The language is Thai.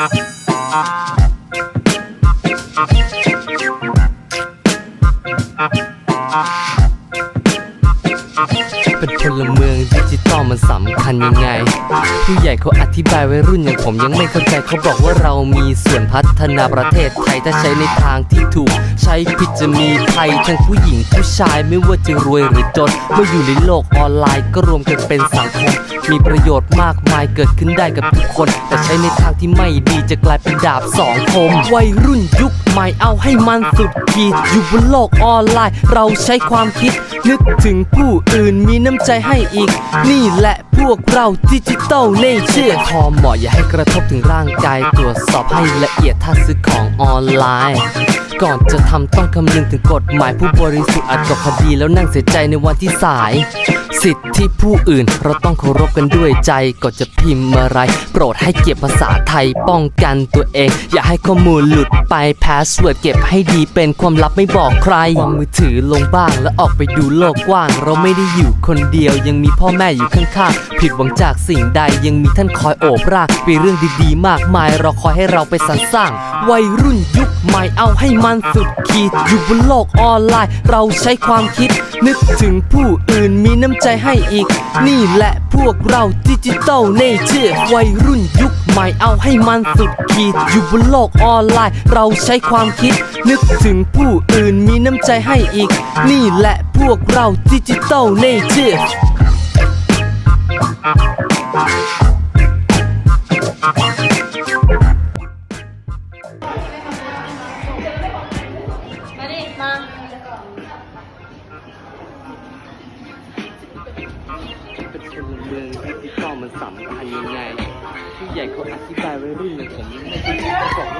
เป็นพลเมืองดิจิตอล มันสำคัญยังไง ผู้ใหญ่เขาอธิบายไว้รุ่นอย่างผมยังไม่เข้าใจเขาบอกว่าเรามีส่วนพัฒนาประเทศไทยถ้าใช้ในทางที่ถูก ใช้ผิดจะมีภัยทั้งผู้หญิงผู้ชายไม่ว่าจะรวยหรือจนเมื่ออยู่ในโลกออนไลน์ก็รวมกันเป็นสังคมมีประโยชน์มากมายเกิดขึ้นได้กับทุกคน แต่ใช้ในทางที่ไม่ดีจะกลายเป็นดาบสองคม วัยรุ่นยุคใหม่เอาให้มันสุดขีดอยู่บนโลกออนไลน์ เราใช้ความคิด นึกถึงผู้อื่นมีน้ำใจให้อีก นี่และพวกเราดิจิตอลเนเจอร์คอเหมาะอย่าให้กระทบถึงร่างกายตรวจสอบให้ละเอียดถ้าซื้อของออนไลน์ ก่อนจะทำต้องคำนึงถึงกฎหมายผู้บริสุทธิ์อาจตกคดีแล้วนั่งเสียใจในวันที่สาย สิทธิผู้อื่น เราต้องเคารพกันด้วยใจก่อนจะพิมพ์อะไร โปรดให้เก็บภาษาไทยป้องกันตัวเอง อย่าให้ข้อมูลหลุดไปพาสเวิร์ดเก็บให้ดีเป็นความลับไม่บอกใครวางมือถือลงบ้างแล้วออกไปดูโลกกว้าง เราไม่ได้อยู่คนเดียวยังมีพ่อแม่อยู่ข้างๆผิดหวังจากสิ่งใดยังมีท่านคอยโอบรากมีเรื่องดีๆ มากมายรอคอยให้เราไปสรรสร้าง วัยรุ่นยุค ใหม่เอาให้มันสุดขีด อยู่บนโลกออนไลน์ เราใช้ความคิด นึกถึงผู้อื่นมีน้ำใจให้อีก นี่แหละพวกเราดิจิตอลเนเจอร์วัยรุ่นยุคใหม่เอาให้มันสุดขีด อยู่บนโลกออนไลน์ เราใช้ความคิด นึกถึงผู้อื่นมีน้ำใจให้อีก นี่แหละพวกเราดิจิตอลเนเจอร์ ลเมืองดิจิตอมันสำคัญยังไงผู้ใหญ่เขาอธิบายไว้รุ่นอยผมไม่ได้บอกว่า